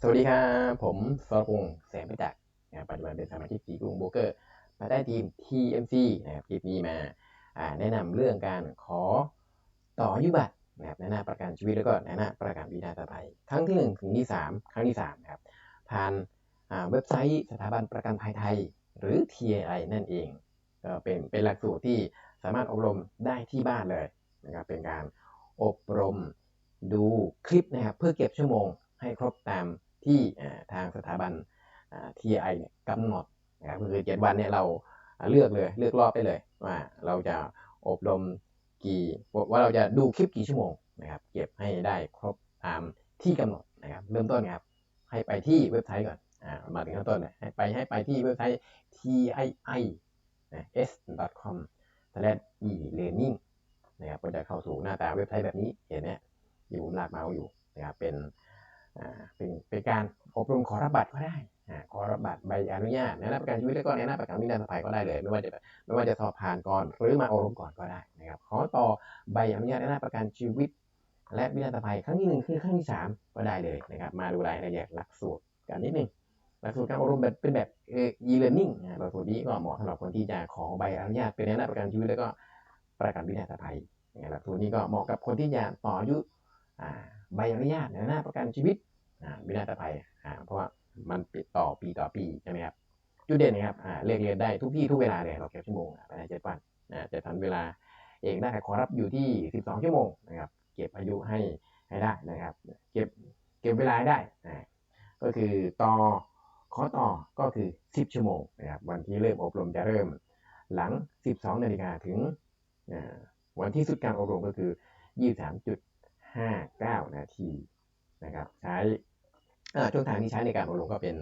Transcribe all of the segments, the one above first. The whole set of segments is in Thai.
สวัสดีครับผมสรพงษ์แสงประจักษ์นะครับปัจจุบันเป็นสมาชิกสีกรุงโบรกเกอร์ภายใต้ทีม TMC นะครับคลิปนี้มาแนะนำเรื่องการขอต่อยุบัตรนะครับในหน้าประกันชีวิตแล้วก็ในหน้าประกันวินาศภัยครั้งที่ 1 ถึงที่ 3 ครั้งที่3นะครับผ่านเว็บไซต์สถาบันประกันภัยไทย หรือ TAI นั่นเองก็เป็นเป็นหลักสูตรที่สามารถอบรมได้ที่บ้านเลยนะครับเป็นการอบรมดูคลิปนะครับเพื่อเก็บชั่วโมง ให้ครบตามที่ทางสถาบัน T.I. กำหนดนะครับก็คือ 7 วันเนี่ยเราเลือกเลยเลือกรอบได้เลยว่าเราจะอบรมกี่ว่าเราจะดูคลิปกี่ชั่วโมงนะครับเก็บให้ได้ครบตามที่กำหนดนะครับเริ่มต้นครับให้ไปที่เว็บไซต์ก่อนอ่ามาถึงขั้นต้นเนี่ยให้ไปให้ไปที่เว็บไซต์ tii s com e learning นะครับก็จะเข้าสู่หน้าตาเว็บไซต์แบบนี้เห็นไหมที่ผมลากเมาส์อยู่นะครับเป็น เป็นเป็นการอบรมขอรับบัตรก็ได้ขอรับบัตรใบอนุญาตในหน้าประกันชีวิตแล้วก็ในหน้าประกันวินาศภัยก็ได้เลย ไม่ว่าจะไม่ว่าจะสอบผ่านก่อนหรือมาอบรมก่อนก็ได้นะครับขอต่อใบอนุญาตในหน้าประกันชีวิต และวินาศภัยครั้งที่หนึ่งคือครั้งที่สามก็ได้เลยนะครับมาดูรายละเอียดหลักสูตรกันนิดนึงหลักสูตรการอบรมแบบเป็นแบบ e-learning หลักสูตรนี้ก็เหมาะสำหรับคนที่จะขอใบอนุญาตเป็นในหน้าประกันชีวิตแล้วก็ประกันวินาศภัยหลักสูตรนี้ก็เหมาะกับคนที่จะต่ออายุ ใบอนุญาตในหน้าประกันชีวิตอ่าวินาศภัยเพราะว่ามันปิดต่อปีต่อปีใช่ไหมครับจุดเด่นนะครับเรียกเรียนได้ทุกที่ทุกเวลาเลยเราเก็บชั่วโมงภายในเจ็ดวันจะทำเวลาเองได้ขอรับอยู่ที่ 12 ชั่วโมงนะครับเก็บอายุให้ให้ได้นะครับเก็บเก็บเวลาได้นะก็คือต่อขอต่อก็คือ 10 ชั่วโมงนะครับวันที่เริ่มอบรมจะเริ่มหลัง 12 นาฬิกาถึงวันที่สุดการอบรมก็คือ 59 นาทีนะครับใช้ช่องทางที่ใช้ในการอบรมก็เป็น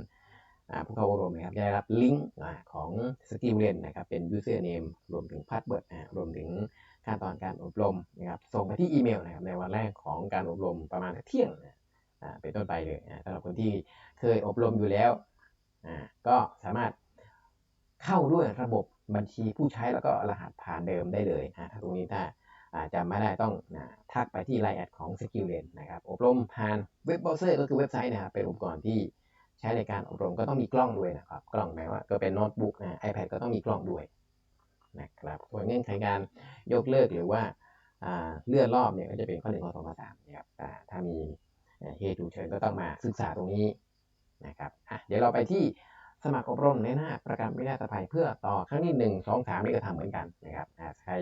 ผู้เข้าอบรมนะครับได้รับลิงก์ของสกิลเรียนนะครับเป็น username รวมถึง password นะรวมถึงขั้นตอนการอบรมนะครับส่งไปที่อีเมลนะครับในวันแรกของการอบรมประมาณเที่ยงเป็นต้นไปเลยสำหรับคนที่เคยอบรมอยู่แล้วก็สามารถเข้าด้วยระบบบัญชีผู้ใช้แล้วก็รหัสผ่านเดิมได้เลยนะถ้าตรงนี้ถ้า จำไม่ได้ต้องนะทักไปที่ไลน์แอดของ s k i l l e n นะครับอบรมผ่านเว็บเบราว์เซอร์ก็คือเว็บไซต์นะครับเป็นอุปกรณ์ที่ใช้ในการอบรมก็ต้องมีกล้องด้วยนะครับ กล้องหมายว่าก็เป็นโน้ตบุ๊กนะ iPad ก็ต้องมีกล้องด้วยนะครับส่วนเงื่อนไขการยกเลิกหรือว่าเลื่อนรอบเนี่ยก็จะเป็นข้อหนึ่งข้อสองข้อสามนะครับอ่ถ้ามีเหตุฉุกเฉินก็ต้องมาศึกษาตรงนี้นะครับอะเดี๋ยวเราไปที่สมัครอบรมในหน้าประกันวินาศภัยเพื่อต่อครั้งที่หนึ่งสองสามนี่ก็ทำเหมือนกันนะครับใคร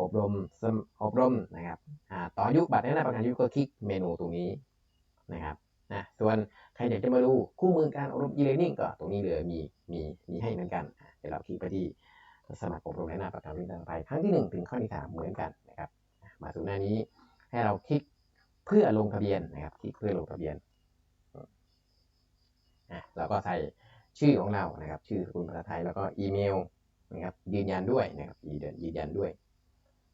อบรมอบรมนะครับต่ออายุบัตรในหน้าประกันชีวิตก็คลิกเมนูตรงนี้นะครับนะส่วนใครอยากจะมาดูคู่มือการอบรม e-learning ก็ตรงนี้เลยมีมีมีให้เหมือนกันเดี๋ยวเราคลิกไปที่สมัครอบรมในหน้าประกันวินาศภัยครั้งที่หนึ่งถึงข้อที่สามเหมือนกันนะครับมาสู่หน้านี้ให้เราคลิกเพื่อลงทะเบียนนะครับคลิกเพื่อลงทะเบียนอะเราก็ใส่ชื่อของเรานะครับ ชื่อสกุลภาษาไทยแล้วก็อีเมลนะครับยืนยันด้วยนะครับยืนยันด้วย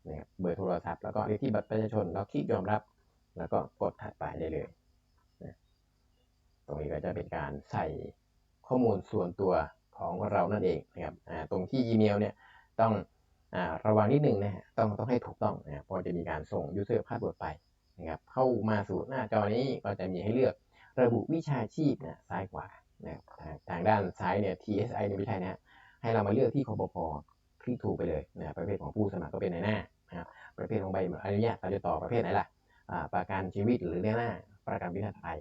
นะครับเบอร์โทรศัพท์แล้วก็เลขที่บัตรประชาชนแล้วคลิกยอมรับ แล้วก็กดถัดไปได้เลยนะตรงนี้ก็จะเป็นการใส่ข้อมูลส่วนตัวของเรานั่นเองนะครับตรงที่อีเมลเนี่ยต้องอระวังนิดนึงนะฮะต้องต้องให้ถูกต้องนะพราะจะมีการส่ง user password ไปนะครับเข้ามาสู่หน้าจอนี้ก็จะมีให้เลือกระบุวิชาชีพนะซ้ายขวานะทางด้านซ้ายเนี่ย TSI เนี่ยไม่ใช่นะให้เรามาเลือกที่คอปพ คลิกถูกไปเลยนะประเภทของผู้สมัครก็เป็นในหน้านะครับประเภทของใบอนุญาตเราจะต่อประเภทไหนล่ะอ่าประกันชีวิตหรือในหน้า ประกันวินาศภัย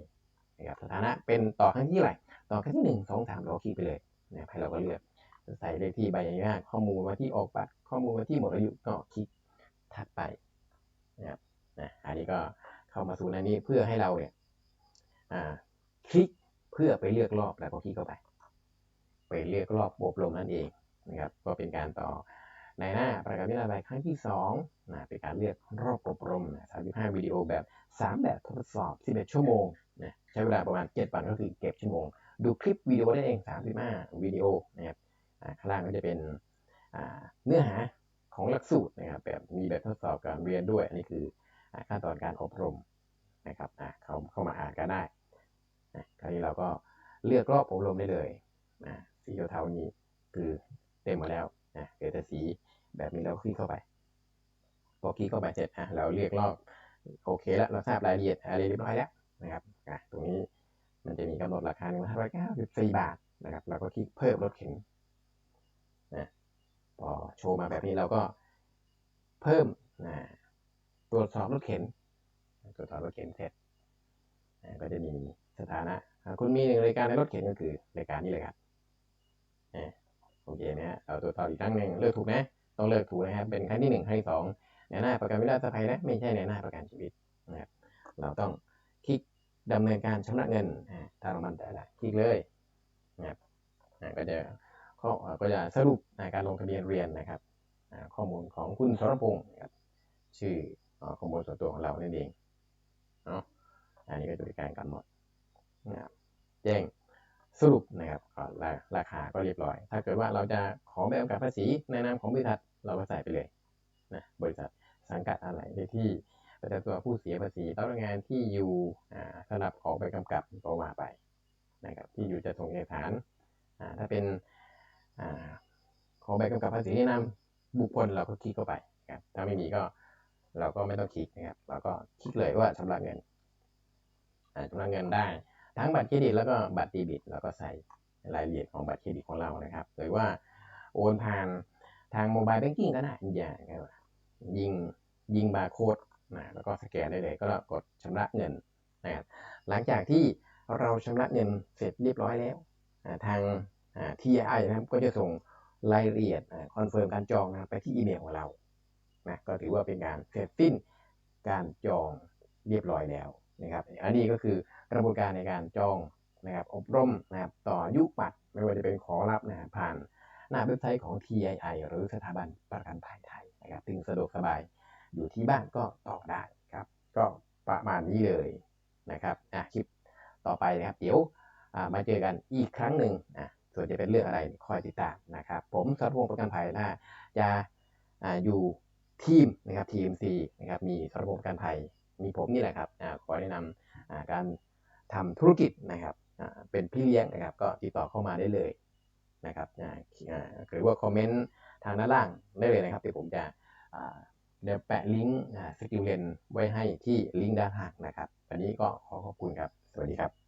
นะครับสถานะเป็นต่อครั้งที่ไรต่อครั้งที่หนึ่งสองสามเราคลิกไปเลยนะครับให้เราก็เลือกใส่เลขที่ใบอนุญาตข้อมูลมาที่ออกบัตรข้อมูลมาที่หมดอายุก็คลิกถัดไปนะครับนะอันนี้ก็เข้ามาสู่หน้านี้เพื่อให้เราเนี่ยอ่าคลิกเพื่อไปเลือกรอบแล้วก็คลิกเข้าไป ไปเลือกรอบอบรมนั่นเอง นะครับก็เป็นการต่อในหน้าประกาศวิทยาลัยครั้งที่2นะเป็นการเลือกรอบอบรมนะ35 วิดีโอแบบ 3 แบบทดสอบ 11 ชั่วโมงนะใช้เวลาประมาณ 7 วันก็คือเก็บชั่วโมง ดูคลิปวิดีโอได้เอง 35 วิดีโอนะครับข้างล่างก็จะเป็นเนื้อหาของหลักสูตรนะครับแบบมีแบบทดสอบการเรียนด้วย อันนี้คืออ่าขั้นตอนการอบรมนะครับอ่าเขาเข้ามาอ่านกันได้นะคราวนี้เราก็เลือกรอบอบรมได้เลยนะสีเทาๆนี้คือ ต็มหมดแล้วนะเหลือแต่สีแบบนี้เราคลิกเข้าไปพอคลิกเข้าไปเสร็จอะเราเลือกรอบโอเคแล้วเราทราบรายละเอียดอะไรเรียบร้อยแล้วนะครับอะตรงนี้มันจะมีกำหนดราคา1,594บาทนะครับเราก็คลิกเพิ่มรถเข็นนะพอโชว์มาแบบนี้เราก็เพิ่มนะตรวจสอบรถเข็นตรวจสอบรถเข็นเสร็จนะก็จะมีสถานะคุณมีหนึ่งรายการในรถเข็นก็คือรายการนี้เลยครับนะ อเคนะเราตรวจสอบอีกครั้งหนึ่งเลือกถูกนะต้องเลือกถูกนะครับเป็นครั้งที่หนึ่งครั้งที่สองในหน้าประกันวินาศภัยนะไม่ใช่ในหน้าประกันชีวิตนะครับเราต้องคลิกดำเนินการชำระเงินอ่าถ้าเรามั่นใจล้วคลิกเลยนะครับก็จะข้อก็จะสรุปในการลงทะเบียนเรียนนะครับข้อมูลของคุณสรพงศ์นะครับชื่อข้อมูลส่วนตัวของเรานั่นเองเนาะอันนี้ก็จะเป็นการกำหนดนะครับแจ้ง สรุปนะครับก็ราราคาก็เรียบร้อย ถ้าเกิดว่าเราจะขอใบกำกับภาษีในนามของบริษัทเราก็ใส่ไปเลยนะบริษัทสังกัดอะไรในที่ประจำตัวผู้เสียภาษีต้องงานที่อยู่สำหรับขอใบกำกับก็ว่าไปนะครับที่อยู่จะส่งเอกสารถ้าเป็นอ่าขอใบกำกับภาษีแนะนำบุคคลเราก็คลิกเข้าไปครับถ้าไม่มีก็เราก็ไม่ต้องคลิกนะครับเราก็คลิกเลยว่าชำระเงินชำระเงินได้ ทั้งบัตรเครดิตแล้วก็บัตรเดบิตเราก็ใส่รายละเอียดของบัตรเครดิตของเรานะครับ หรือว่าโอนผ่านทางโมบายแบงกิ้งก็ได้อย่างเงี้ยยิงยิงบาร์โค้ดนะแล้วก็สแกนได้เลยก็กดชำระเงินนะครับหลังจากที่เราชำระเงินเสร็จเรียบร้อยแล้วทาง TI นะครับก็จะส่งรายละเอียดคอนเฟิร์มการจองนะไปที่อีเมลของเรานะก็ถือว่าเป็นการเสร็จสิ้นการจองเรียบร้อยแล้ว นะครับอันนี้ก็คือกระบวนการในการจองนะครับอบรมนะครับต่อยุคบัตไม่ว่าจะเป็นขอรับนะผ่านหน้าเว็บไซต์ของ TII หรือสถาบันประกันภัยไทยนะครับถึงสะดวกสบายอยู่ที่บ้านก็ต่อได้ครับ ก็ประมาณนี้เลยนะครับอะคลิปต่อไปนะครับ เดี๋ยวมาเจอกันอีกครั้งหนึ่งอะส่วนจะเป็นเรื่องอะไรคอยติดตามนะครับ ผมสรพงศ์ประกันภัยนะจะออยู่ทีมนะครับทีม C นะครับมีสรพงศ์ประกันภัย มีผมนี่แหละครับอ่าขอแนะนำอ่าการทำธุรกิจนะครับอ่าเป็นพี่เลี้ยงนะครับก็ติดต่อเข้ามาได้เลยนะครับอ่าอ่าหรือว่าคอมเมนต์ทางด้านล่างได้เลยนะครับเดี๋ยวผมจะอ่าเดี๋ยวแปะลิงก์สกิลเลนไว้ให้ที่ลิงก์ด้านล่างนะครับวันนี้ก็ขอขอบคุณครับ สวัสดีครับ